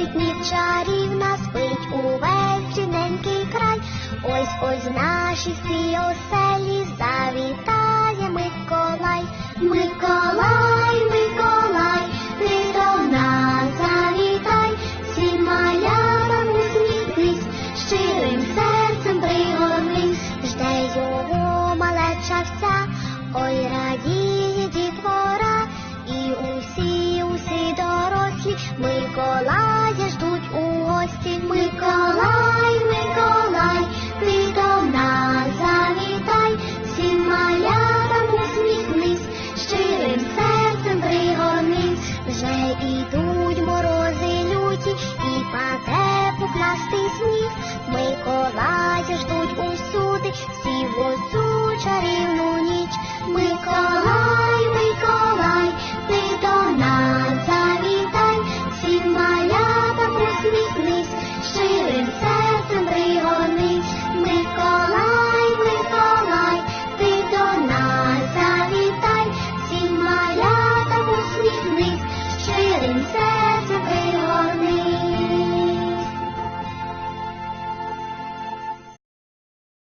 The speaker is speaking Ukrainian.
Десять ніч чарівна спить увесь рідненький край. Ось ось в нашій всій оселі завітає Миколай, Миколай, Миколай, ти до нас завітай, всім малятам усміхнись, щирим серцем пригорнись, жде його малеча вся, ой радіє дітвора, і усі, усі дорослі Миколай. gracias tú.